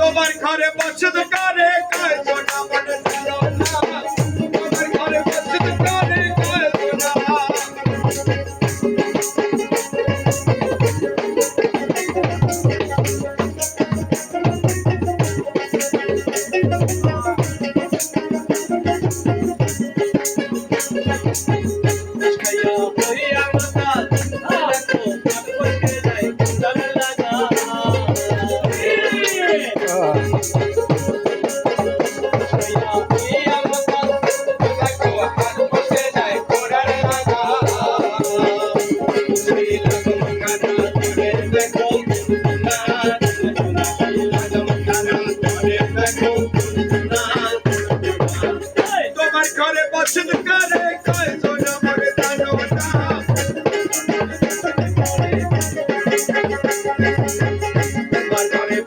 তোমার ঘরে বছর দোকানে কাজ তোমার ঘরে